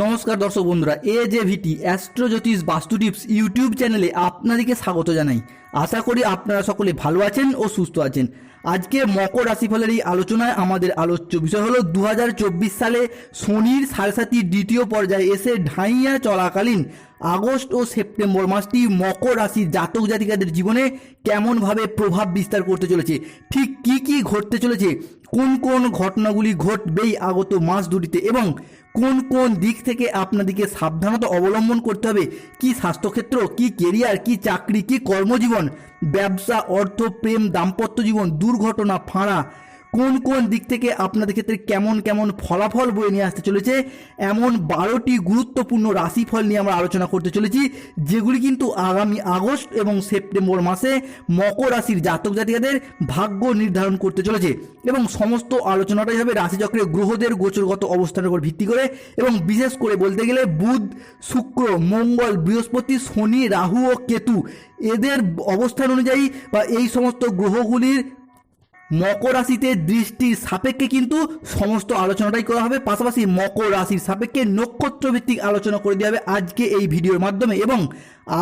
নমস্কার দর্শক বন্ধুরা, এ জে ভিটি অ্যাস্ট্রোজ্যোতিষ বাস্তু টিপস ইউটিউব চ্যানেলে আপনাদেরকে স্বাগত জানাই। আশা করি আপনারা সকলে ভালো আছেন ও সুস্থ আছেন। আজকে মকর রাশিফলের এই আলোচনায় আমাদের আলোচ্য বিষয় হলো দু হাজার চব্বিশ সালে শনির সাড়ে দ্বিতীয় পর্যায়ে এসে ঢাইয়া চলাকালীন আগস্ট ও সেপ্টেম্বর মাসটি মকর রাশির জাতক জাতিকাদের জীবনে কেমনভাবে প্রভাব বিস্তার করতে চলেছে, ঠিক কি কি ঘটতে চলেছে, কোন কোন ঘটনাগুলি ঘটবেই আগত মাস দুটিতে এবং কোন কোন দিক থেকে আপনাদেরকে সাবধানতা অবলম্বন করতে হবে? কি স্বাস্থ্যক্ষেত্র, কি কেরিয়ার, কি চাকরি, কি কর্মজীবন? ব্যবসা, অর্থ, প্রেম, দাম্পত্য জীবন, দুর্ঘটনা, ফাঁড়া। কোন কোন দিক থেকে আপনাদের ক্ষেত্রে কেমন কেমন ফলাফল বয়ে নিয়ে আসতে চলেছে? এমন বারোটি গুরুত্বপূর্ণ রাশিফল নিয়ে আমরা আলোচনা করতে চলেছি, যেগুলি কিন্তু আগামী আগস্ট এবং সেপ্টেম্বর মাসে মকর রাশির জাতক জাতিকাদের ভাগ্য নির্ধারণ করতে চলেছে এবং সমস্ত আলোচনাটাই হবে রাশিচক্রে গ্রহদের গোচরগত অবস্থানের উপর ভিত্তি করে এবং বিশেষ করে বলতে গেলে বুধ, শুক্র, মঙ্গল, বৃহস্পতি, শনি, রাহু ও কেতু, এদের অবস্থান অনুযায়ী বা এই সমস্ত গ্রহগুলির মকর রাশিতে দৃষ্টির সাপেক্ষে কিন্তু সমস্ত আলোচনাটাই করা হবে। পাশাপাশি মকর রাশির সাপেক্ষে নক্ষত্র ভিত্তিক আলোচনা করে দেওয়া হবে আজকে এই ভিডিওর মাধ্যমে এবং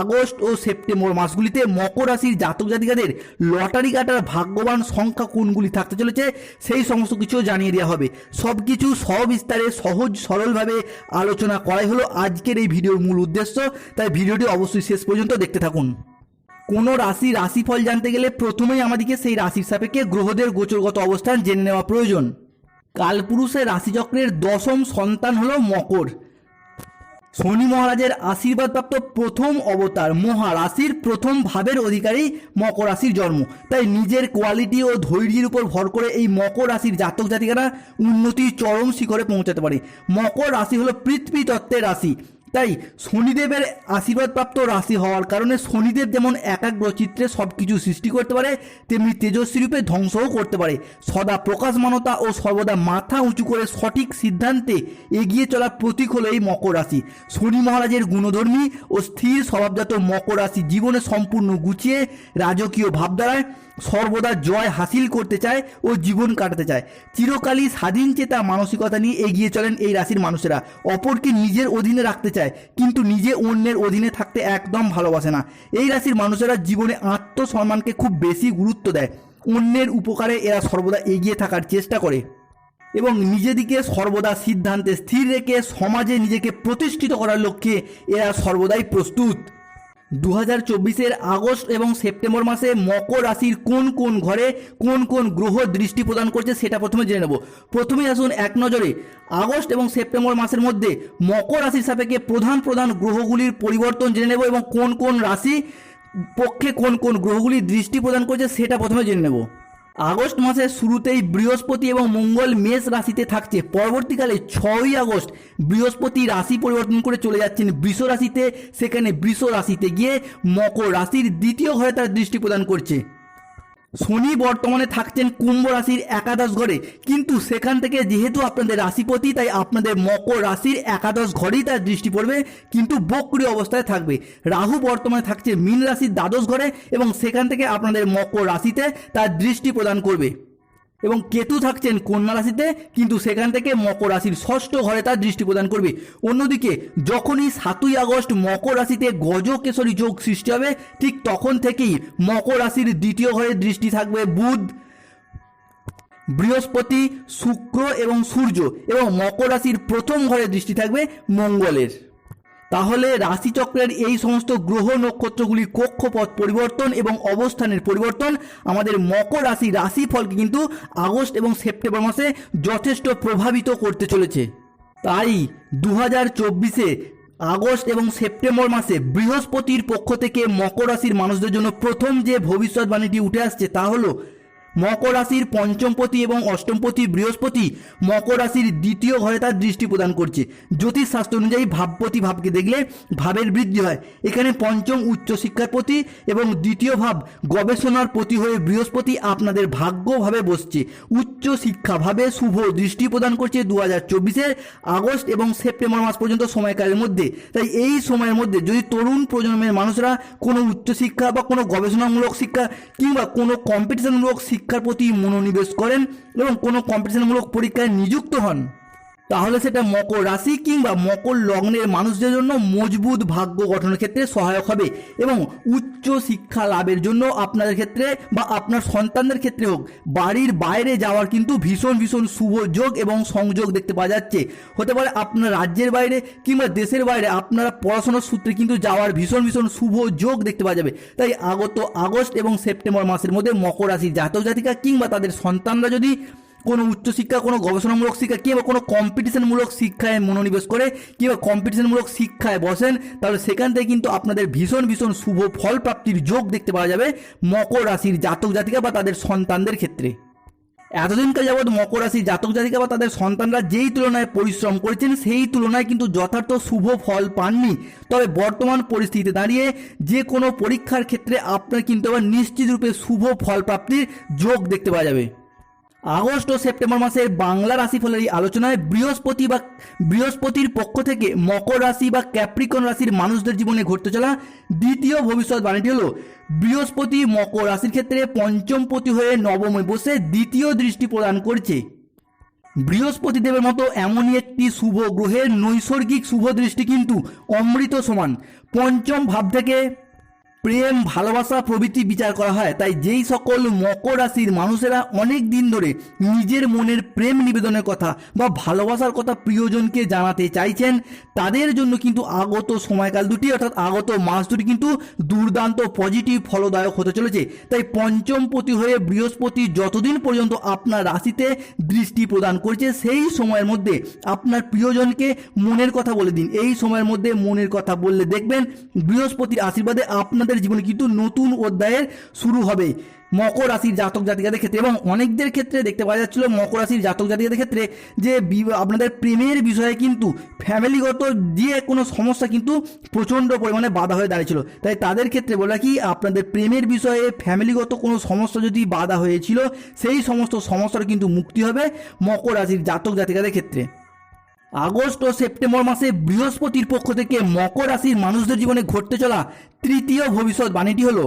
আগস্ট ও সেপ্টেম্বর মাসগুলিতে মকর রাশির জাতক জাতিকাদের লটারি কাটার ভাগ্যবান সংখ্যা কোনগুলি থাকতে চলেছে সেই সমস্ত কিছু জানিয়ে দেওয়া হবে। সব কিছু সবিস্তারে, সহজ, সরলভাবে আলোচনা করাই হলো আজকের এই ভিডিওর মূল উদ্দেশ্য। তাই ভিডিওটি অবশ্যই শেষ পর্যন্ত দেখতে থাকুন। কোনো রাশি রাশিফল জানতে গেলে প্রথমেই আমাদেরকে সেই রাশির সাপেক্ষে গ্রহদের গোচরগত অবস্থান জেনে নেওয়া প্রয়োজন। কালপুরুষের রাশিচক্রের দশম সন্তান হল মকর। শনি মহারাজের আশীর্বাদপ্রাপ্ত প্রথম অবতার মহারাশির প্রথম ভাবের অধিকারী মকর রাশির জন্ম। তাই নিজের কোয়ালিটি ও ধৈর্যের উপর ভর করে এই মকর রাশির জাতক জাতিকারা উন্নতির চরম শিখরে পৌঁছাতে পারে। মকর রাশি হলো পৃথিবী তত্ত্বের রাশি। তাই শনিদেবের আশীর্বাদপ্রাপ্ত রাশি হওয়ার কারণে শনিদেব যেমন একাগ্র চিত্রে সব কিছু সৃষ্টি করতে পারে, তেমনি তেজস্বী রূপে ধ্বংসও করতে পারে। সদা প্রকাশমানতা ও সর্বদা মাথা উঁচু করে সঠিক সিদ্ধান্তে এগিয়ে চলার প্রতীক হলো এই মকর রাশি। শনি মহারাজের গুণধর্মী ও স্থির স্বভাবজাত মকর রাশি জীবনে সম্পূর্ণ গুছিয়ে রাজকীয় ভাবধারায় সর্বদা জয় হাসিল করতে চায় ও জীবন কাটাতে চায়। চিরকালই স্বাধীন চেতা মানসিকতা নিয়ে এগিয়ে চলেন এই রাশির মানুষেরা। অপরকে নিজের অধীনে রাখতে চায়, কিন্তু নিজে অন্যের অধীনে থাকতে একদম ভালোবাসে না। এই রাশির মানুষেরা জীবনে আত্মসম্মানকে খুব বেশি গুরুত্ব দেয়। অন্যের উপকারে এরা সর্বদা এগিয়ে থাকার চেষ্টা করে এবং নিজেদিকে সর্বদা সিদ্ধান্তে স্থির রেখে সমাজে নিজেকে প্রতিষ্ঠিত করার লক্ষ্যে এরা সর্বদাই প্রস্তুত। দু হাজার চব্বিশের আগস্ট এবং সেপ্টেম্বর মাসে মকর রাশির কোন কোন ঘরে কোন কোন গ্রহ দৃষ্টি প্রদান করছে সেটা প্রথমে জেনে নেব। প্রথমেই আসুন এক নজরে। আগস্ট এবং সেপ্টেম্বর মাসের মধ্যে মকর রাশির সাপেক্ষে প্রধান প্রধান গ্রহগুলির পরিবর্তন জেনে নেব এবং কোন কোন রাশি পক্ষে কোন কোন গ্রহগুলি দৃষ্টি প্রদান করছে সেটা প্রথমে জেনে নেব। আগস্ট মাসের শুরুতেই বৃহস্পতি এবং মঙ্গল মেষ রাশিতে থাকছে। পরবর্তীকালে ছয়ই আগস্ট বৃহস্পতি রাশি পরিবর্তন করে চলে যাচ্ছেন বৃষ রাশিতে। সেখানে বৃষ রাশিতে গিয়ে মকর রাশির দ্বিতীয় ঘরে তার দৃষ্টি প্রদান করছে। শনি বর্তমানে থাকছেন কুম্ভ রাশির একাদশ ঘরে। কিন্তু সেখান থেকে যেহেতু আপনাদের রাশিপতি, তাই আপনাদের মকর রাশির একাদশ ঘরেই তার দৃষ্টি পড়বে, কিন্তু বক্রি অবস্থায় থাকবে। রাহু বর্তমানে থাকছে মীন রাশির দ্বাদশ ঘরে এবং সেখান থেকে আপনাদের মকর রাশিতে তার দৃষ্টি প্রদান করবে। এবং কেতু থাকছেন কন্যা রাশিতে, কিন্তু সেখান থেকে মকর রাশির ষষ্ঠ ঘরে তার দৃষ্টি প্রদান করবে। অন্যদিকে, যখনই সাতই আগস্ট মকর রাশিতে গজকেশরী যোগ সৃষ্টি হবে, ঠিক তখন থেকেই মকর রাশির দ্বিতীয় ঘরে দৃষ্টি থাকবে বুধ, বৃহস্পতি, শুক্র এবং সূর্য এবং মকর রাশির প্রথম ঘরে দৃষ্টি থাকবে মঙ্গলের। তাহলে রাশিচক্রের এই সমস্ত গ্রহ নক্ষত্রগুলি কক্ষপথ পরিবর্তন এবং অবস্থানের পরিবর্তন আমাদের মকর রাশি রাশিফলকে কিন্তু আগস্ট এবং সেপ্টেম্বর মাসে যথেষ্ট প্রভাবিত করতে চলেছে। তাই দু হাজার চব্বিশে আগস্ট এবং সেপ্টেম্বর মাসে বৃহস্পতির পক্ষ থেকে মকর রাশির মানুষদের জন্য প্রথম যে ভবিষ্যৎবাণীটি উঠে আসছে তা হলো মকর রাশির পঞ্চমপতি এবং অষ্টমপতি বৃহস্পতি মকর রাশির দ্বিতীয় ঘরে তার দৃষ্টি প্রদান করছে। জ্যোতিষ শাস্ত্র অনুযায়ী ভাবপতি ভাবকে দেখলে ভাবের বৃদ্ধি হয়। এখানে পঞ্চম উচ্চশিক্ষার প্রতি এবং দ্বিতীয় ভাব গবেষণার প্রতি হয়ে বৃহস্পতি আপনাদের ভাগ্যভাবে বসছে। উচ্চ শিক্ষা ভাবে শুভ দৃষ্টি প্রদান করছে দু হাজার চব্বিশের আগস্ট এবং সেপ্টেম্বর মাস পর্যন্ত সময়কালের মধ্যে। তাই এই সময়ের মধ্যে যদি তরুণ প্রজন্মের মানুষরা কোনো উচ্চশিক্ষা বা কোনো গবেষণামূলক শিক্ষা কিংবা কোনো কম্পিটিশনমূলক শিক্ষার প্রতি মনোনিবেশ করেন এবং কোনো কম্পিটিশনমূলক পরীক্ষায় নিযুক্ত হন। তাহলে সেটা মকর রাশি কিংবা মকর লগ্নের মানুষদের জন্য মজবুত ভাগ্য গঠনের ক্ষেত্রে সহায়ক হবে এবং উচ্চ শিক্ষা লাভের জন্য আপনাদের ক্ষেত্রে বা আপনার সন্তানদের ক্ষেত্রে হোক, বাড়ির বাইরে যাওয়ার কিন্তু ভীষণ ভীষণ শুভ যোগ এবং সংযোগ দেখতে পাওয়া যাচ্ছে। হতে পারে আপনার রাজ্যের বাইরে কিংবা দেশের বাইরে আপনারা পড়াশোনার সূত্রে কিন্তু যাওয়ার ভীষণ ভীষণ শুভ যোগ দেখতে পাওয়া যাবে। তাই আগত আগস্ট এবং সেপ্টেম্বর মাসের মধ্যে মকর রাশির জাতক জাতিকা কিংবা তাদের সন্তানরা যদি কোনো উচ্চশিক্ষা কোনো গবেষণামূলক শিক্ষা কিংবা কোনো কম্পিটিশনমূলক শিক্ষায় মনোনিবেশ করে কিংবা কম্পিটিশনমূলক শিক্ষায় বসেন, তাহলে সেখান থেকে কিন্তু আপনাদের ভীষণ ভীষণ শুভ ফল প্রাপ্তির যোগ দেখতে পাওয়া যাবে মকর রাশির জাতক জাতিকা বা তাদের সন্তানদের ক্ষেত্রে। এতদিনকার যাবৎ মকর রাশির জাতক জাতিকা বা তাদের সন্তানরা যেই তুলনায় পরিশ্রম করেছেন, সেই তুলনায় কিন্তু যথার্থ শুভ ফল পাননি। তবে বর্তমান পরিস্থিতিতে দাঁড়িয়ে যে কোনো পরীক্ষার ক্ষেত্রে আপনার কিন্তু আবার নিশ্চিতরূপে শুভ ফল প্রাপ্তির যোগ দেখতে পাওয়া যাবে। আগস্ট ও সেপ্টেম্বর মাসের বাংলা রাশিফলের এই আলোচনায় বৃহস্পতি বা বৃহস্পতির পক্ষ থেকে মকর রাশি বা ক্যাপ্রিকন রাশির মানুষদের জীবনে ঘটতে চলা দ্বিতীয় ভবিষ্যৎবাণীটি হলো, বৃহস্পতি মকর রাশির ক্ষেত্রে পঞ্চমপতি হয়ে নবমে বসে দ্বিতীয় দৃষ্টি প্রদান করছে। বৃহস্পতি দেবের মতো এমনই একটি শুভ গ্রহের নৈসর্গিক শুভ দৃষ্টি কিন্তু অমৃত সমান। পঞ্চম ভাব থেকে প্রেম, ভালোবাসা, প্রভৃতি বিচার করা হয়। তাই যেই সকল মকর রাশির মানুষেরা অনেক দিন ধরে নিজের মনের প্রেম নিবেদনের কথা বা ভালোবাসার কথা প্রিয়জনকে জানাতে চাইছেন, তাদের জন্য কিন্তু আগত সময়কাল দুটি, অর্থাৎ আগত মাস দুটি কিন্তু দুর্দান্ত পজিটিভ ফলদায়ক হতে চলেছে। তাই পঞ্চমপতি হয়ে বৃহস্পতি যতদিন পর্যন্ত আপনার রাশিতে দৃষ্টি প্রদান করছে, সেই সময়ের মধ্যে আপনার প্রিয়জনকে মনের কথা বলে দিন। এই সময়ের মধ্যে মনের কথা বললে দেখবেন বৃহস্পতির আশীর্বাদে আপনাদের জীবনে কিন্তু নতুন অধ্যায়ের শুরু হবে। মকর রাশির জাতক জাতিকাদের ক্ষেত্রে এবং অনেকদের ক্ষেত্রে দেখতে পাওয়া যাচ্ছিল মকর রাশির জাতক জাতিকাদের ক্ষেত্রে যে আপনাদের প্রেমের বিষয়ে কিন্তু ফ্যামিলিগত যে কোনো সমস্যা কিন্তু প্রচণ্ড পরিমাণে বাধা হয়ে দাঁড়িয়েছিল। তাই তাদের ক্ষেত্রে বলা কি, আপনাদের প্রেমের বিষয়ে ফ্যামিলিগত কোনো সমস্যা যদি বাধা হয়েছিল, সেই সমস্ত সমস্যার কিন্তু মুক্তি হবে মকর রাশির জাতক জাতিকাদের ক্ষেত্রে। আগস্ট ও সেপ্টেম্বর মাসে বৃহস্পতির পক্ষ থেকে মকর রাশির মানুষদের জীবনে ঘটতে চলা তৃতীয় ভবিষ্যৎ বাণীটি হলো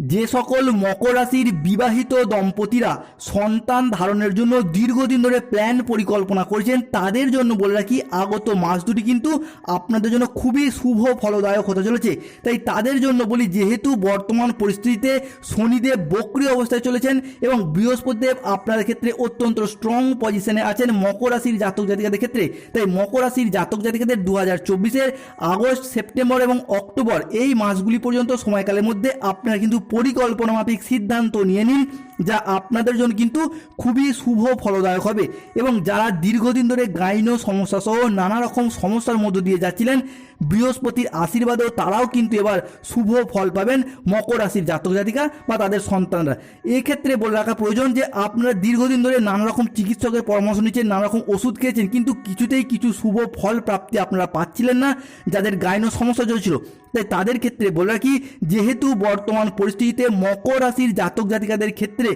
যে সকল মকর রাশির বিবাহিত দম্পতিরা সন্তান ধারণের জন্য দীর্ঘদিন ধরে প্ল্যান পরিকল্পনা করেছেন, তাদের জন্য বলে রাখি আগত মাস দুটি কিন্তু আপনাদের জন্য খুবই শুভ ফলদায়ক হতে চলেছে। তাই তাদের জন্য বলি, যেহেতু বর্তমান পরিস্থিতিতে শনিদেব বক্রি অবস্থায় চলেছেন এবং বৃহস্পতিদেব আপনাদের ক্ষেত্রে অত্যন্ত স্ট্রং পজিশনে আছেন মকর রাশির জাতক জাতিকাদের ক্ষেত্রে। তাই মকর রাশির জাতক জাতিকাদের দু হাজার চব্বিশের আগস্ট, সেপ্টেম্বর এবং অক্টোবর এই মাসগুলি পর্যন্ত সময়কালের মধ্যে আপনারা কিন্তু পরিকল্পনা মাফিক সিদ্ধান্ত নিয়ে নিন, যা আপনাদের জন্য কিন্তু খুবই শুভ ফলদায়ক হবে। এবং যারা দীর্ঘদিন ধরে গাইনো সমস্যা সহ নানা রকম সমস্যার মধ্য দিয়ে যাচ্ছিলেন বৃহস্পতির আশীর্বাদেও তারাও কিন্তু এবার শুভ ফল পাবেন মকর রাশির জাতক জাতিকা বা তাদের সন্তানরা। এক্ষেত্রে বলে রাখা প্রয়োজন যে, আপনারা দীর্ঘদিন ধরে নানা রকম চিকিৎসকের পরামর্শ নিচ্ছেন নানা রকম ওষুধ খেয়েছেন, কিন্তু কিছুতেই কিছু শুভ ফল প্রাপ্তি আপনারা পাচ্ছিলেন না, যাদের গাইনো সমস্যা চলছিল। তাই তাদের ক্ষেত্রে বলে রাখি, যেহেতু বর্তমান পরিস্থিতিতে মকর রাশির জাতক জাতিকাদের ক্ষেত্রে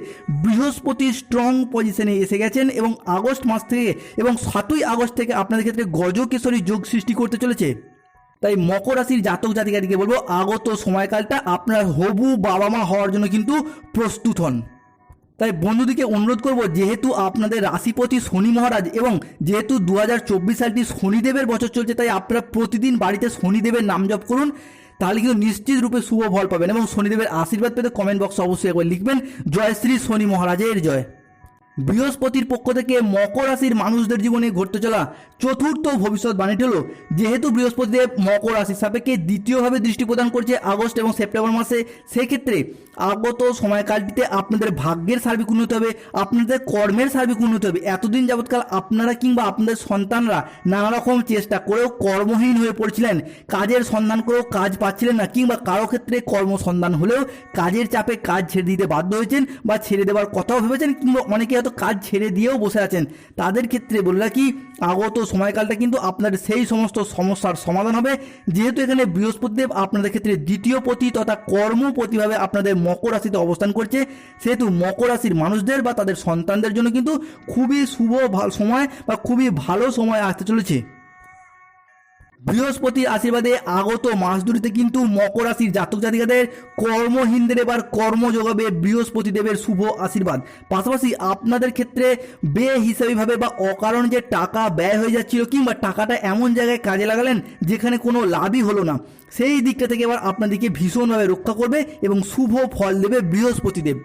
বৃহস্পতি স্ট্রং পজিশনে এসে গেছেন এবং আগস্ট মাস থেকে এবং সাতই আগস্ট থেকে আপনাদের ক্ষেত্রে গজকেশরী যোগ সৃষ্টি করতে চলেছে। তাই মকর রাশির জাতক জাতিকাদিকে বলব, আগত সময়কালটা আপনার হবু বাবা মা হওয়ার জন্য কিন্তু প্রস্তুত হন। তাই বন্ধুদিকে অনুরোধ করব, যেহেতু আপনাদের রাশিপতি শনি মহারাজ এবং যেহেতু দু হাজার চব্বিশ সালটি শনিদেবের বছর চলছে, তাই আপনারা প্রতিদিন বাড়িতে শনিদেবের নাম জপ করুন। তাহলে কিন্তু নিশ্চিত রূপে শুভ ফল পাবেন এবং শনিদেবের আশীর্বাদ পেতে কমেন্ট বক্সে অবশ্যই একবার লিখবেন, জয় শ্রী শনি মহারাজের জয়। বৃহস্পতির পক্ষ থেকে মকর রাশির মানুষদের জীবনে ঘটতে চলা চতুর্থ ভবিষ্যৎ ভবিষ্যৎবাণীটি হলো, যেহেতু বৃহস্পতিদেব মকর রাশির সাপেক্ষে দ্বিতীয়ভাবে দৃষ্টি প্রদান করছে আগস্ট এবং সেপ্টেম্বর মাসে, সেক্ষেত্রে আগত সময়কালটিতে আপনাদের ভাগ্যের সার্বিক উন্নতি হবে, আপনাদের কর্মের সার্বিক উন্নতি হবে। এতদিন যাবৎকাল আপনারা কিংবা আপনাদের সন্তানরা নানা রকম চেষ্টা করেও কর্মহীন হয়ে পড়ছিলেন। কাজের সন্ধান করেও কাজ পাচ্ছিলেন না, কিংবা কারও ক্ষেত্রে কর্মসন্ধান হলেও কাজের চাপে কাজ ছেড়ে দিতে বাধ্য হয়েছেন বা ছেড়ে দেওয়ার কথাও ভেবেছেন, কিংবা অনেকে হয়তো কাজ ছেড়ে দিয়েও বসে আছেন। তাদের ক্ষেত্রে বলে রাখি, আগত সময়কালটা কিন্তু আপনার সেই সমস্ত সমস্যার সমাধান হবে। যেহেতু এখানে বৃহস্পতিদেব আপনাদের ক্ষেত্রে দ্বিতীয় পতি তথা কর্মপতিভাবে আপনাদের মকর রাশিতে অবস্থান করছে। সেহেতু মকর রাশির মানুষদের বা তাদের সন্তানদের জন্য কিন্তু খুবই শুভ সময় বা খুবই ভালো সময় আসতে চলেছে। বৃহস্পতির আশীর্বাদে আগত মাস দুটিতে কিন্তু মকর রাশির জাতক জাতিকাদের কর্মহীনদের এবার কর্ম যোগাবে বৃহস্পতি দেবের শুভ আশীর্বাদ। পাশাপাশি আপনাদের ক্ষেত্রে বে বেহিসাবিভাবে বা অকারণ যে টাকা ব্যয় হয়ে যাচ্ছিল কিংবা টাকাটা এমন জায়গায় কাজে লাগালেন যেখানে কোনো লাভই হলো না, সেই দিকটা থেকে এবার আপনাদেরকে ভীষণভাবে রক্ষা করবে এবং শুভ ফল দেবে বৃহস্পতি দেব।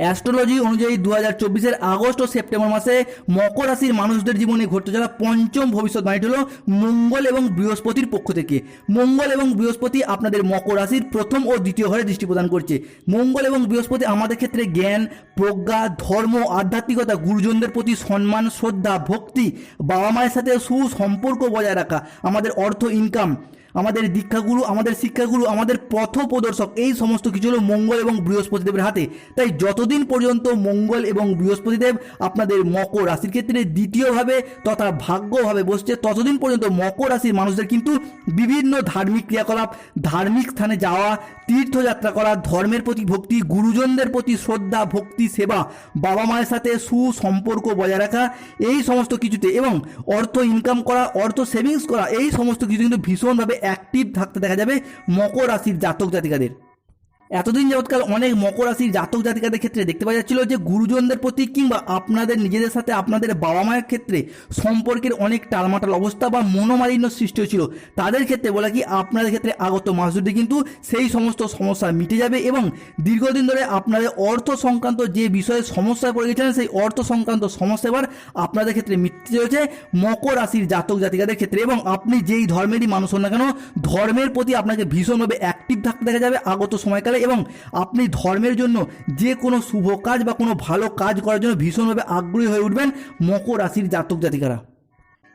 অ্যাস্ট্রোলজি অনুযায়ী দু হাজার চব্বিশের আগস্ট ও সেপ্টেম্বর মাসে মকর রাশির মানুষদের জীবনে ঘটতে চলা পঞ্চম ভবিষ্যৎবাণীটি হল মঙ্গল এবং বৃহস্পতির পক্ষ থেকে। মঙ্গল এবং বৃহস্পতি আপনাদের মকর রাশির প্রথম ও দ্বিতীয় ঘরে দৃষ্টি প্রদান করছে। মঙ্গল এবং বৃহস্পতি আমাদের ক্ষেত্রে জ্ঞান, প্রজ্ঞা, ধর্ম, আধ্যাত্মিকতা, গুরুজনদের প্রতি সম্মান, শ্রদ্ধা, ভক্তি, বাবা মায়ের সাথে সুসম্পর্ক বজায় রাখা, আমাদের অর্থ ইনকাম আমাদের দীক্ষাগুরু, আমাদের শিক্ষাগুরু, আমাদের পথ প্রদর্শক এই সমস্ত কিছু হলো মঙ্গল এবং বৃহস্পতিদেবের হাতে। তাই যতদিন পর্যন্ত মঙ্গল এবং বৃহস্পতিদেব আপনাদের মকর রাশির ক্ষেত্রে দ্বিতীয়ভাবে তথা ভাগ্যভাবে বসছে, ততদিন পর্যন্ত মকর রাশির মানুষদের কিন্তু বিভিন্ন ধার্মিক ক্রিয়াকলাপ, ধার্মিক স্থানে যাওয়া, তীর্থযাত্রা করা, ধর্মের প্রতি ভক্তি, গুরুজনদের প্রতি শ্রদ্ধা, ভক্তি, সেবা, বাবা মায়ের সাথে সুসম্পর্ক বজায় রাখা, এই সমস্ত কিছুতে এবং অর্থ ইনকাম করা, অর্থ সেভিংস করা, এই সমস্ত কিছু কিন্তু ভীষণভাবে অ্যাক্টিভ থাকতে দেখা যাবে মকর রাশির জাতক জাতিকাদের। এতদিন যাবৎকাল অনেক মকর রাশির জাতক জাতিকাদের ক্ষেত্রে দেখতে পাওয়া যাচ্ছিল যে গুরুজনদের প্রতি কিংবা আপনাদের নিজেদের সাথে আপনাদের বাবা মায়ের ক্ষেত্রে সম্পর্কের অনেক টালমাটাল অবস্থা বা মনোমালিন্য সৃষ্টি হয়েছিল। তাদের ক্ষেত্রে বলা কি আপনাদের ক্ষেত্রে আগত মাস দুটি কিন্তু সেই সমস্ত সমস্যা মিটে যাবে এবং দীর্ঘদিন ধরে আপনাদের অর্থ সংক্রান্ত যে বিষয়ে সমস্যায় পড়ে গেছিলেন সেই অর্থ সংক্রান্ত সমস্যা এবার আপনাদের ক্ষেত্রে মিটতে চলেছে মকর রাশির জাতক জাতিকাদের ক্ষেত্রে এবং আপনি যেই ধর্মেরই মানুষ হন না কেন, ধর্মের প্রতি আপনাকে ভীষণভাবে অ্যাক্টিভ থাকতে দেখা যাবে। আগত সময়কালে এবং আপনি ধর্মের জন্য যে কোনো শুভ কাজ বা কোনো ভালো কাজ করার জন্য ভীষণভাবে আগ্রহী হয়ে উঠবেন মকর রাশির জাতক জাতিকারা।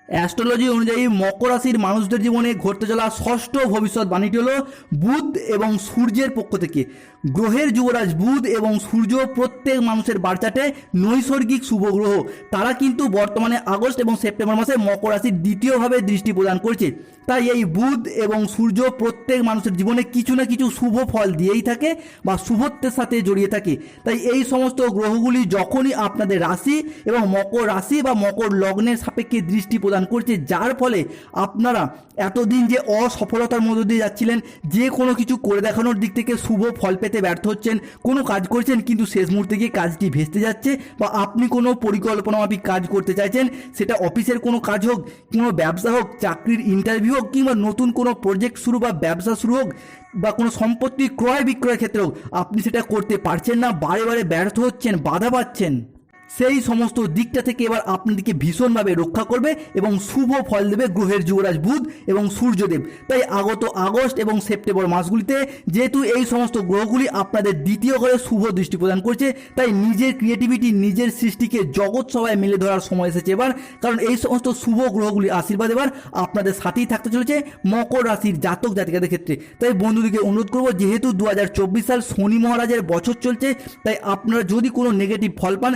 অ্যাস্ট্রোলজি অনুযায়ী মকর রাশির মানুষদের জীবনে ঘটতে চলা ষষ্ঠ ভবিষ্যৎবাণীটি হল বুধ এবং সূর্যের পক্ষ থেকে। গ্রহের যুবরাজ বুধ এবং সূর্য প্রত্যেক মানুষের বার্তাতে নৈসর্গিক শুভ গ্রহ। তারা কিন্তু বর্তমানে আগস্ট এবং সেপ্টেম্বর মাসে মকর রাশির দ্বিতীয়ভাবে দৃষ্টি প্রদান করছে। তাই এই বুধ এবং সূর্য প্রত্যেক মানুষের জীবনে কিছু না কিছু শুভ ফল দিয়েই থাকে বা শুভত্বের সাথে জড়িয়ে থাকে। তাই এই সমস্ত গ্রহগুলি যখনই আপনাদের রাশি এবং মকর রাশি বা মকর লগ্নের সাপেক্ষে দৃষ্টি প্রদান করছে, যার ফলে আপনারা এতদিন যে অসফলতার মধ্য দিয়ে যাচ্ছিলেন, যে কোনো কিছু করে দেখানোর দিক থেকে শুভ ফল পেতে ব্যর্থ হচ্ছেন, কোনো কাজ করছেন, কিন্তু শেষ মুহূর্তে গিয়ে কাজটি ভেস্তে যাচ্ছে, বা আপনি কোনো পরিকল্পনা মাফিক কাজ করতে চাইছেন, সেটা অফিসের কোনো কাজ হোক, কোনো ব্যবসা হোক, চাকরির ইন্টারভিউ হোক, কিংবা নতুন কোনো প্রজেক্ট শুরু বা ব্যবসা শুরু হোক, বা কোনো সম্পত্তি ক্রয় বিক্রয়ের ক্ষেত্রে হোক, আপনি সেটা করতে পারছেন না, বারে বারে ব্যর্থ হচ্ছেন, বাধা পাচ্ছেন। সেই সমস্ত দিকটা থেকে এবার আপনাদেরকে ভীষণভাবে রক্ষা করবে এবং শুভ ফল দেবে গ্রহের যুবরাজ বুধ এবং সূর্যদেব। তাই আগত আগস্ট এবং সেপ্টেম্বর মাসগুলিতে যেহেতু এই সমস্ত গ্রহগুলি আপনাদের দ্বিতীয় ঘরে শুভ দৃষ্টি প্রদান করছে, তাই নিজের ক্রিয়েটিভিটি নিজের সৃষ্টিকে জগৎ সবাই মেলে ধরার সময় এসেছে এবার। কারণ এই সমস্ত শুভ গ্রহগুলি আশীর্বাদ এবার আপনাদের সাথেই থাকতে চলেছে মকর রাশির জাতক জাতিকাদের ক্ষেত্রে। তাই বন্ধুদিকে অনুরোধ করব, যেহেতু দু হাজার চব্বিশ সাল শনি মহারাজের বছর চলছে, তাই আপনারা যদি কোনো নেগেটিভ ফল পান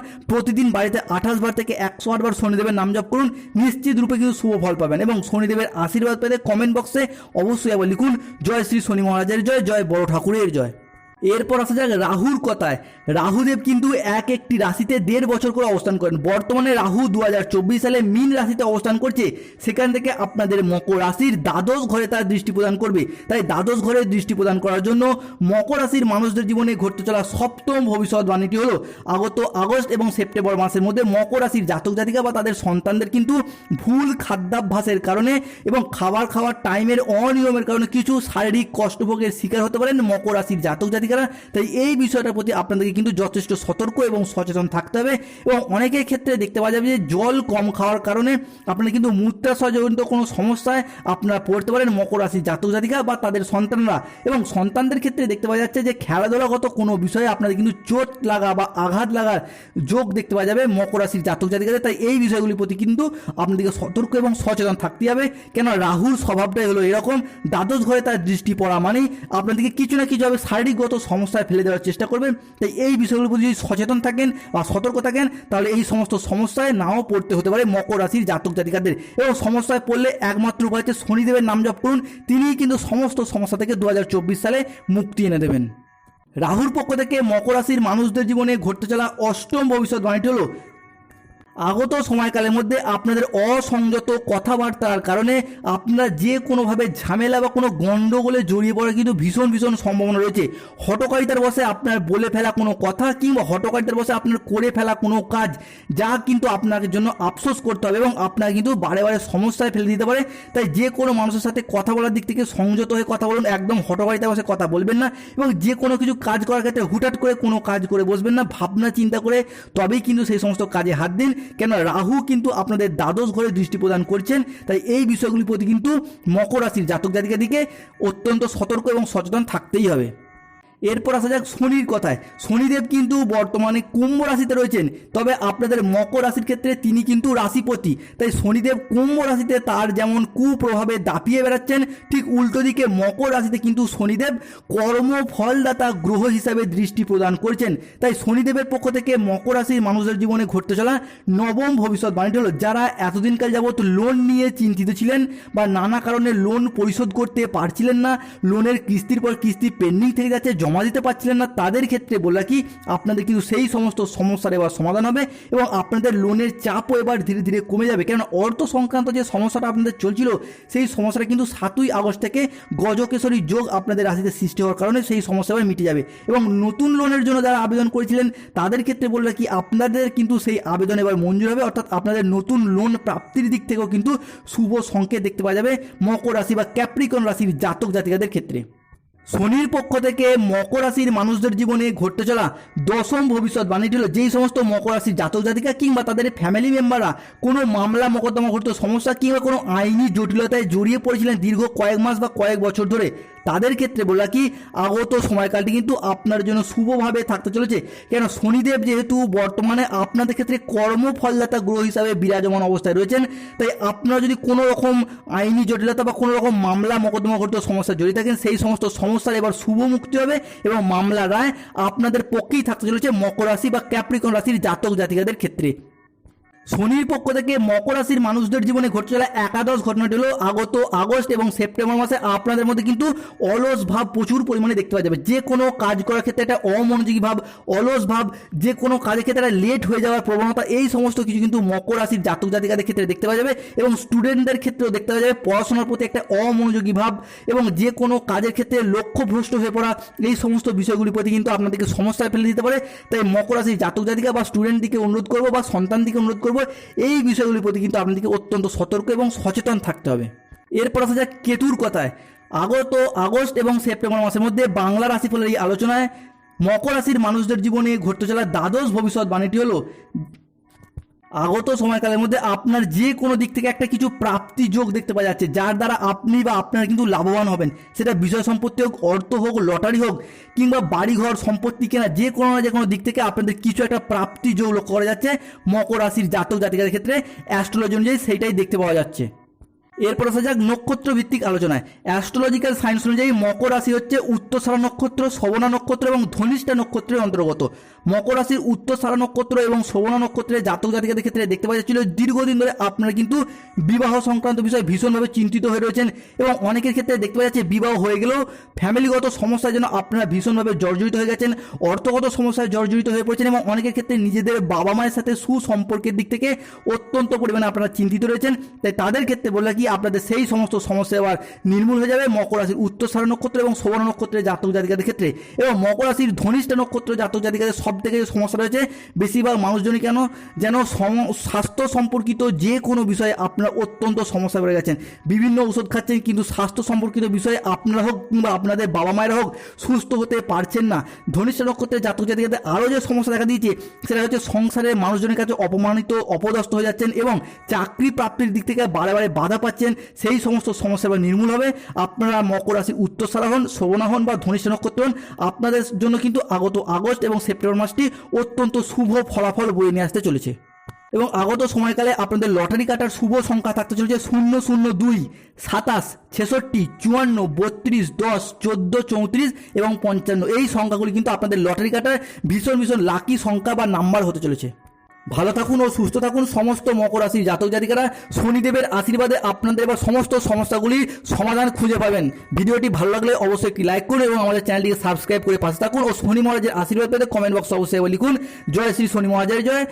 প্রতিদিন বাড়িতে আঠাশ বার থেকে একশো আট বার শনিদেবের নাম জপ করুন। নিশ্চিত রূপে কিন্তু শুভ ফল পাবেন এবং শনিদেবের আশীর্বাদ পেতে কমেন্ট বক্সে অবশ্যই আবার লিখুন, জয় শ্রী শনি মহারাজের জয় জয় বড় ঠাকুরের জয়। এরপর আসা যাক রাহুর কথায়। রাহুদেব কিন্তু এক একটি রাশিতে দেড় বছর করে অবস্থান করেন। বর্তমানে রাহু দু হাজার চব্বিশ সালে মিন রাশিতে অবস্থান করছে। সেখান থেকে আপনাদের মকর রাশির দ্বাদশ ঘরে তার দৃষ্টি প্রদান করবে। তাই দ্বাদশ ঘরে দৃষ্টি প্রদান করার জন্য মকর রাশির মানুষদের জীবনে ঘটতে চলা সপ্তম ভবিষ্যৎবাণীটি হলো, আগত আগস্ট এবং সেপ্টেম্বর মাসের মধ্যে মকর রাশির জাতক জাতিকা বা তাদের সন্তানদের কিন্তু ভুল খাদ্যাভ্যাসের কারণে এবং খাবার খাওয়ার টাইমের অনিয়মের কারণে কিছু শারীরিক কষ্টভোগের শিকার হতে পারেন মকর রাশির জাতক। জাতিকারা তাই এই বিষয়টার প্রতি আপনাদেরকে কিন্তু যথেষ্ট সতর্ক এবং সচেতন থাকতে হবে। এবং অনেকের ক্ষেত্রে দেখতে পাওয়া যাবে যে, জল কম খাওয়ার কারণে আপনারা কিন্তু মূত্রাশয়জনিত কোনো সমস্যায় আপনারা পড়তে পারেন মকর রাশির জাতক জাতিকা বা তাদের সন্তানরা। এবং সন্তানদের ক্ষেত্রে দেখতে পাওয়া যাচ্ছে যে, খেলাধুলাগত কোনো বিষয়ে আপনাদের কিন্তু চোট লাগা বা আঘাত লাগার যোগ দেখতে পাওয়া যাবে মকর রাশির জাতক জাতিকাদের। তাই এই বিষয়গুলির প্রতি কিন্তু আপনাদেরকে সতর্ক এবং সচেতন থাকতে হবে। কেন রাহুর স্বভাবটাই হলো এরকম। দ্বাদশ ঘরে তার দৃষ্টি পড়া মানেই আপনাদেরকে কিছু না কিছু হবে শারীরিকগত সমস্যায় ফেলে দেওয়ার চেষ্টা করবেন। তাই এই বিষয়গুলোর প্রতি যদি সচেতন থাকেন বা সতর্ক থাকেন, তাহলে এই সমস্ত সমস্যায় নাও পড়তে হতে পারে মকর রাশির জাতক জাতিকাদের। এবং সমস্যায় পড়লে একমাত্র উপায় হচ্ছে শনিদেবের নাম জপ করুন। তিনিই কিন্তু সমস্ত সমস্যা থেকে দু হাজার চব্বিশ সালে মুক্তি এনে দেবেন। রাহুর পক্ষ থেকে মকর রাশির মানুষদের জীবনে ঘটতে চলা অষ্টম ভবিষ্যৎ ভবিষ্যৎবাণীটি হলো আগত সময়কালের মধ্যে আপনাদের অসংযত কথাবার্তার কারণে আপনারা যে কোনোভাবে ঝামেলা বা কোনো গণ্ডগোলে জড়িয়ে পড়ার কিন্তু ভীষণ ভীষণ সম্ভাবনা রয়েছে। হটকারিতার বসে আপনার বলে ফেলা কোনো কথা কিংবা হটকারিতার বসে আপনার করে ফেলা কোনো কাজ, যা কিন্তু আপনাকে জন্য আফসোস করতে হবে এবং আপনাকে কিন্তু বারে বারে সমস্যায় ফেলে দিতে পারে। তাই যে কোনো মানুষের সাথে কথা বলার দিক থেকে সংযত হয়ে কথা বলুন, একদম হটকারিতার বসে কথা বলবেন না এবং যে কোনো কিছু কাজ করার ক্ষেত্রে হুটহাট করে কোনো কাজ করে বসবেন না, ভাবনা, চিন্তা করে তবেই কিন্তু সেই সমস্ত কাজে হাত দিন। কেন রাহু কিন্তু আপনাদের দ্বাদশ ঘরে দৃষ্টি প্রদান করছেন, তাই এই বিষয়গুলির প্রতি কিন্তু মকর রাশির জাতক জাতিকাদিকে অত্যন্ত সতর্ক এবং সচেতন থাকতেই হবে। এরপর আসা যাক শনির কথায়। শনিদেব কিন্তু বর্তমানে কুম্ভ রাশিতে রয়েছেন, তবে আপনাদের মকর রাশির ক্ষেত্রে তিনি কিন্তু রাশিপতি। তাই শনিদেব কুম্ভ রাশিতে তার যেমন কুপ্রভাবে দাপিয়ে বেড়াচ্ছেন, ঠিক উল্টো দিকে মকর রাশিতে কিন্তু শনিদেব কর্ম ফলদাতা গ্রহ হিসাবে দৃষ্টি প্রদান করছেন। তাই শনিদেবের পক্ষ থেকে মকর রাশির মানুষের জীবনে ঘটতে চলা নবম ভবিষ্যৎ ভবিষ্যৎবাণীটি হলো, যারা এতদিনকাল যাবৎ লোন নিয়ে চিন্তিত ছিলেন বা নানা কারণে লোন পরিশোধ করতে পারছিলেন না, লোনের কিস্তির পর কিস্তি পেন্ডিং থেকে যাচ্ছে জমা দিতে পারছিলেন না, তাদের ক্ষেত্রে বললা কি, আপনাদের কিন্তু সেই সমস্ত সমস্যার এবার সমাধান হবে এবং আপনাদের লোনের চাপও এবার ধীরে ধীরে কমে যাবে। কেন অর্থ সংক্রান্ত যে সমস্যাটা আপনাদের চলছিল, সেই সমস্যাটা কিন্তু সাতই আগস্ট থেকে গজকেশরী যোগ আপনাদের রাশিতে সৃষ্টি হওয়ার কারণে সেই সমস্যা এবার মিটে যাবে। এবং নতুন লোনের জন্য যারা আবেদন করেছিলেন, তাদের ক্ষেত্রে বললে কি, আপনাদের কিন্তু সেই আবেদন এবার মঞ্জুর হবে, অর্থাৎ আপনাদের নতুন লোন প্রাপ্তির দিক থেকেও কিন্তু শুভ সংকেত দেখতে পাওয়া যাবে মকর রাশি বা ক্যাপ্রিকন রাশির জাতক জাতিকাদের ক্ষেত্রে। শনির পক্ষ থেকে মকর রাশির মানুষদের জীবনে ঘটতে চলা দশম ভবিষ্যৎবাণীটি হলো যেই সমস্ত মকর রাশির জাতক জাতিকা কিংবা তাদের ফ্যামিলি মেম্বাররা কোনো মামলা মকদ্দমা ঘটত সমস্যা কিংবা কোনো আইনি জটিলতায় জড়িয়ে পড়েছিলেন দীর্ঘ কয়েক মাস বা কয়েক বছর ধরে তাদের ক্ষেত্রে বললা কি, আগত সময়কালটি কিন্তু আপনার জন্য শুভভাবে থাকতে চলেছে। কেন? শনিদেব যেহেতু বর্তমানে আপনাদের ক্ষেত্রে কর্মফলদাতা গ্রহ হিসাবে বিরাজমান অবস্থায় রয়েছেন, তাই আপনারা যদি কোনো রকম আইনি জটিলতা বা কোনো রকম মামলা মোকদ্দমা করতে সমস্যা জড়িয়ে থাকেন, সেই সমস্ত সমস্যার এবার শুভ মুক্তি হবে এবং মামলা রায় আপনাদের পক্ষেই থাকতে চলেছে মকর রাশি বা ক্যাপ্রিকন রাশির জাতক জাতিকাদের ক্ষেত্রে। শনির পক্ষ থেকে মকর রাশির মানুষদের জীবনে ঘটে চলা একাদশ ঘটনাটি হলো আগত আগস্ট এবং সেপ্টেম্বর মাসে আপনাদের মধ্যে কিন্তু অলস ভাব প্রচুর পরিমাণে দেখতে পাওয়া যাবে। যে কোনো কাজ করার ক্ষেত্রে একটা অমনোযোগী ভাব, অলস ভাব, যে কোনো কাজের ক্ষেত্রে লেট হয়ে যাওয়ার প্রবণতা, এই সমস্ত কিছু কিন্তু মকর রাশির জাতক জাতিকাদের ক্ষেত্রে দেখতে পাওয়া যাবে এবং স্টুডেন্টদের ক্ষেত্রেও দেখতে পাওয়া যাবে পড়াশোনার প্রতি একটা অমনোযোগী ভাব এবং যে কোনো কাজের ক্ষেত্রে লক্ষ্যভ্রষ্ট হয়ে পড়া, এই সমস্ত বিষয়গুলির প্রতি কিন্তু আপনাদেরকে সমস্যায় ফেলে দিতে পারে। তাই মকর রাশির জাতক জাতিকা বা স্টুডেন্ট দিকে অনুরোধ করব বা সন্তান দিকে অনুরোধ করব এই বিষয়গুলির প্রতি কিন্তু আপনাদেরকে অত্যন্ত সতর্ক এবং সচেতন থাকতে হবে। এরপর আসা যাক কেতুর কথায়। আগত আগস্ট এবং সেপ্টেম্বর মাসের মধ্যে বাংলা রাশিফলের এই আলোচনায় মকর রাশির মানুষদের জীবনে ঘটতে চলা দ্বাদশ ভবিষ্যৎ বাণীটি হলো আগত সময়কালের মধ্যে আপনার যে কোনো দিক থেকে একটা কিছু প্রাপ্তি যোগ দেখতে পাওয়া যাচ্ছে, যার দ্বারা আপনি বা আপনারা কিন্তু লাভবান হবেন। সেটা বিষয় সম্পত্তি হোক, অর্থ হোক, লটারি হোক, কিংবা বাড়িঘর, সম্পত্তি কেনা, যে কোনো না যে কোনো দিক থেকে আপনাদের কিছু একটা প্রাপ্তি যোগ লক্ষ্য করা যাচ্ছে। মকর রাশির জাতক জাতিকাদের ক্ষেত্রে অ্যাস্ট্রোলজি অনুযায়ী সেইটাই দেখতে পাওয়া যাচ্ছে। এরপর আসা যাক নক্ষত্র ভিত্তিক আলোচনায়। অ্যাস্ট্রোলজিক্যাল সায়েন্স অনুযায়ী মকর রাশি হচ্ছে উত্তরসারা নক্ষত্র, শোভনা নক্ষত্র এবং ধনিষ্ঠা নক্ষত্রের অন্তর্গত। মকর রাশির উত্তরসারা নক্ষত্র এবং শোভনা নক্ষত্রের জাতক জাতিকাদের ক্ষেত্রে দেখতে পাওয়া যাচ্ছিল, দীর্ঘদিন ধরে আপনারা কিন্তু বিবাহ সংক্রান্ত বিষয়ে ভীষণভাবে চিন্তিত হয়ে রয়েছেন এবং অনেকের ক্ষেত্রে দেখতে পাওয়া যাচ্ছে বিবাহ হয়ে গেলেও ফ্যামিলিগত সমস্যার জন্য আপনারা ভীষণভাবে জর্জরিত হয়ে গেছেন, অর্থগত সমস্যায় জর্জরিত হয়ে পড়েছেন এবং অনেকের ক্ষেত্রে নিজেদের বাবা মায়ের সাথে সুসম্পর্কের দিক থেকে অত্যন্ত পরিমাণে আপনারা চিন্তিত রয়েছেন। তাই তাদের ক্ষেত্রে বললে কি আপনাদের সেই সমস্ত সমস্যা এবার নির্মূল হয়ে যাবে। মকর রাশির উত্তর সারা নক্ষত্র এবং সুবর্ণ নক্ষত্রের জাতক জাতিকাদের ক্ষেত্রে। এবং মকর রাশির ধনিষ্ঠ নক্ষত্র জাতক জাতিকাদের সব থেকে সমস্যা রয়েছে বেশিরভাগ মানুষজনই কেন? যেন স্বাস্থ্য সম্পর্কিত যে কোনো বিষয়ে আপনারা অত্যন্ত সমস্যা বেড়ে গেছেন। বিভিন্ন ওষুধ খাচ্ছেন কিন্তু স্বাস্থ্য সম্পর্কিত বিষয়ে আপনারা হোক কিংবা আপনাদের বাবা মায়েরা হোক সুস্থ হতে পারছেন না। ধনিষ্ঠ নক্ষত্রের জাতক জাতিকাদের আরও যে সমস্যা দেখা দিয়েছে, সেটা হচ্ছে সংসারের মানুষজনের কাছে অপমানিত, অপদস্থ হয়ে যাচ্ছেন এবং চাকরি প্রাপ্তির দিক থেকে বারে বারে বাধা পাচ্ছেন। সেই সমস্ত সমস্যা নির্মূল হবে। আপনারা মকর রাশির উত্তরসারা হন, শোভনা হন বা ধনিষ্ঠ নক্ষত্র হন আপনাদের জন্য কিন্তু আগত আগস্ট এবং সেপ্টেম্বর মাসটি অত্যন্ত শুভ ফলাফল বয়ে নিয়ে আসতে চলেছে। এবং আগত সময়কালে আপনাদের লটারি কাটার শুভ সংখ্যা থাকতে চলেছে শূন্য শূন্য দুই, সাতাশ, ছেষট্টি, চুয়ান্ন, বত্রিশ, দশ, চোদ্দ, চৌত্রিশ এবং পঞ্চান্ন। এই সংখ্যাগুলি কিন্তু আপনাদের লটারি কাটার ভীষণ ভীষণ লাকি সংখ্যা বা নাম্বার হতে চলেছে। ভালো থাকুন ও সুস্থ থাকুন। সমস্ত মকর রাশির জাতক জাতিকারা শনিদেবের আশীর্বাদে আপনাদের এবার সমস্ত সমস্যাগুলি সমাধান খুঁজে পাবেন। ভিডিওটি ভালো লাগলে অবশ্যই একটি লাইক করুন এবং আমাদের চ্যানেলটিকে সাবস্ক্রাইব করে পাশে থাকুন ও শনি মহারাজের আশীর্বাদ পেতে কমেন্ট বক্সে অবশ্যই লিখুন। জয় শ্রী শনি মহারাজের জয়।